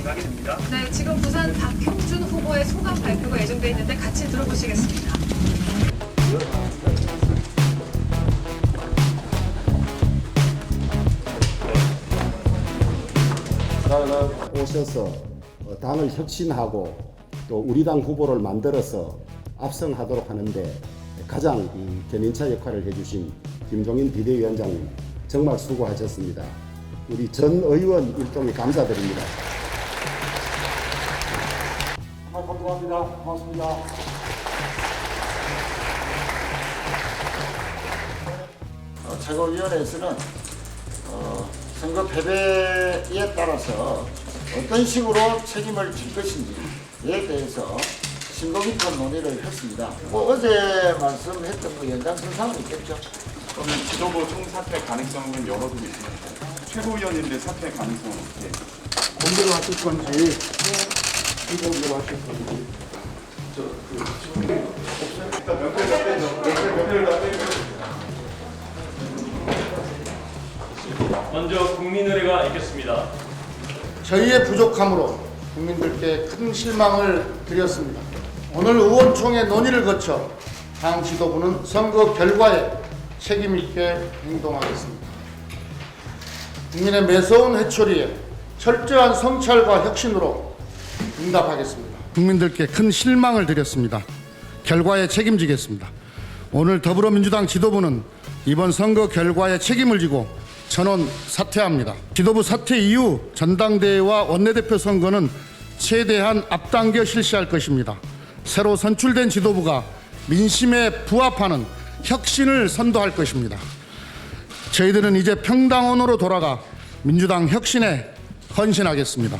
진행하게 됩니다. 네, 지금 부산 박형준 후보의 소감 발표가 예정돼 있는데 같이 들어보시겠습니다. 오셔서 어, 당을 혁신하고 또 우리 당 후보를 만들어서 압승하도록 하는데 가장 이 견인차 역할을 해주신 김종인 비대위원장님 정말 수고하셨습니다. 우리 전 의원 일동에 감사드립니다. 감사합니다. 고맙습니다. 어, 최고위원회에서는 어, 선거 패배에 따라서 어떤 식으로 책임을 질 것인지에 대해서 심도 깊은 논의를 했습니다. 뭐 어제 말씀했던 그 연장선상은 있겠죠. 그러면 지도부 총사퇴 가능성은 열어두고 있습니다. 최고위원인데 사퇴 가능성은 어떻게? 공개로 하실 건지 하실 건지 먼저 국민의례가 있겠습니다. 저희의 부족함으로 국민들께 큰 실망을 드렸습니다. 오늘 의원총회 논의를 거쳐 당 지도부는 선거 결과에 책임 있게 행동하겠습니다. 국민의 매서운 해초리에 철저한 성찰과 혁신으로 응답하겠습니다. 국민들께 큰 실망을 드렸습니다. 결과에 책임지겠습니다. 오늘 더불어민주당 지도부는 이번 선거 결과에 책임을 지고 전원 사퇴합니다. 지도부 사퇴 이후 전당대회와 원내대표 선거는 최대한 앞당겨 실시할 것입니다. 새로 선출된 지도부가 민심에 부합하는 혁신을 선도할 것입니다. 저희들은 이제 평당원으로 돌아가 민주당 혁신에 헌신하겠습니다.